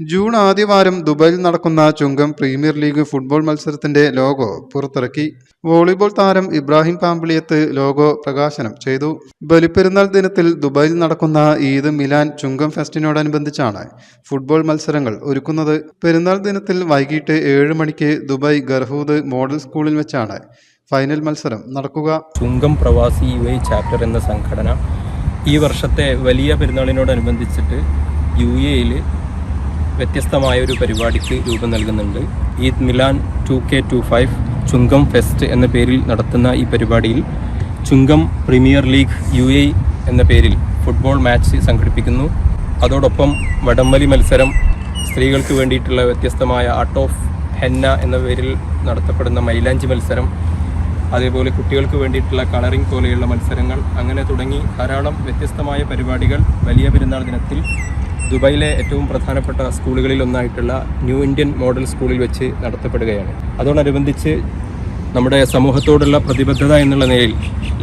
June ആദ്യവാരം ദുബായിൽ നടക്കുന്ന ചുങ്കം പ്രീമിയർ ലീഗ് ഫുട്ബോൾ മത്സരത്തിന്റെ ലോഗോ പുറത്തിറക്കി. വോളിബോൾ താരം ഇബ്രാഹിം പാമ്പിളിയത്ത് ലോഗോ പ്രകാശനം ചെയ്തു. ബലിപ്പെരുന്നാൾ ദിനത്തിൽ ദുബായിൽ നടക്കുന്ന ഈദ് മിലാൻ ചുങ്കം ഫെസ്റ്റിനോടനുബന്ധിച്ചാണ് ഫുട്ബോൾ മത്സരങ്ങൾ ഒരുക്കുന്നത്. പെരുന്നാൾ ദിനത്തിൽ വൈകിട്ട് ഏഴ് മണിക്ക് ദുബായ് ഗർഹൂദ് മോഡൽ സ്കൂളിൽ വെച്ചാണ് ഫൈനൽ മത്സരം നടക്കുക. ചുങ്കം പ്രവാസി യു ചാപ്റ്റർ എന്ന സംഘടന ഈ വർഷത്തെ വലിയ പെരുന്നാളിനോടനുബന്ധിച്ചിട്ട് യു എയിൽ വ്യത്യസ്തമായ ഒരു പരിപാടിക്ക് രൂപം നൽകുന്നുണ്ട്. Eid Milan two K two five Chungam fest എന്ന പേരിൽ നടത്തുന്ന ഈ പരിപാടിയിൽ Chungam premier league U A എന്ന പേരിൽ ഫുട്ബോൾ മാച്ച് സംഘടിപ്പിക്കുന്നു. അതോടൊപ്പം വടംവലി മത്സരം സ്ത്രീകൾക്ക് വേണ്ടിയിട്ടുള്ള വ്യത്യസ്തമായ ആർട്ട് ഓഫ് ഹെന്ന എന്ന പേരിൽ നടത്തപ്പെടുന്ന മൈലാഞ്ചി മത്സരം അതേപോലെ കുട്ടികൾക്ക് വേണ്ടിയിട്ടുള്ള കളറിംഗ് പോലെയുള്ള മത്സരങ്ങൾ അങ്ങനെ തുടങ്ങി ധാരാളം വ്യത്യസ്തമായ പരിപാടികൾ വലിയ പെരുന്നാൾ ദിനത്തിൽ ദുബായിലെ ഏറ്റവും പ്രധാനപ്പെട്ട സ്കൂളുകളിൽ ഒന്നായിട്ടുള്ള ന്യൂ ഇന്ത്യൻ മോഡൽ സ്കൂളിൽ വെച്ച് നടത്തപ്പെടുകയാണ്. അതോടനുബന്ധിച്ച് നമ്മുടെ സമൂഹത്തോടുള്ള പ്രതിബദ്ധത എന്നുള്ള നിലയിൽ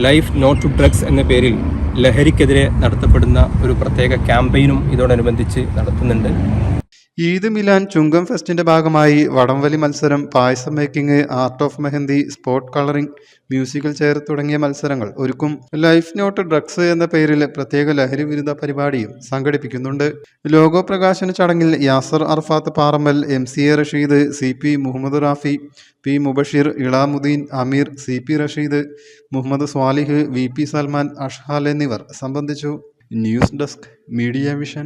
ലൈഫ് നോട്ട് ടു ഡ്രഗ്സ് എന്ന പേരിൽ ലഹരിക്കെതിരെ നടത്തപ്പെടുന്ന ഒരു പ്രത്യേക ക്യാമ്പയിനും ഇതോടനുബന്ധിച്ച് നടത്തുന്നുണ്ട്. ഈദ് മിലാൻ ചുങ്കം ഫെസ്റ്റിന്റെ ഭാഗമായി വടംവലി മത്സരം പായസം making art of mehndi spot colouring musical chair തുടങ്ങിയ മത്സരങ്ങൾ ഒരുക്കും. ലൈഫ് നോട്ട് ഡ്രഗ്സ് എന്ന പേരിൽ പ്രത്യേക ലഹരി വിരുദ്ധ പരിപാടിയും സംഘടിപ്പിക്കുന്നുണ്ട്. ലോഗോ പ്രകാശന ചടങ്ങിൽ Yasar Arafath Parammal M C A Rasheed C P Muhammad Rafi P Mubasheer Ilamuddeen Ameer C P Rasheed Muhammad Swalih V P Salman Ashhal എന്നിവർ സംബന്ധിച്ചു. News desk media vision.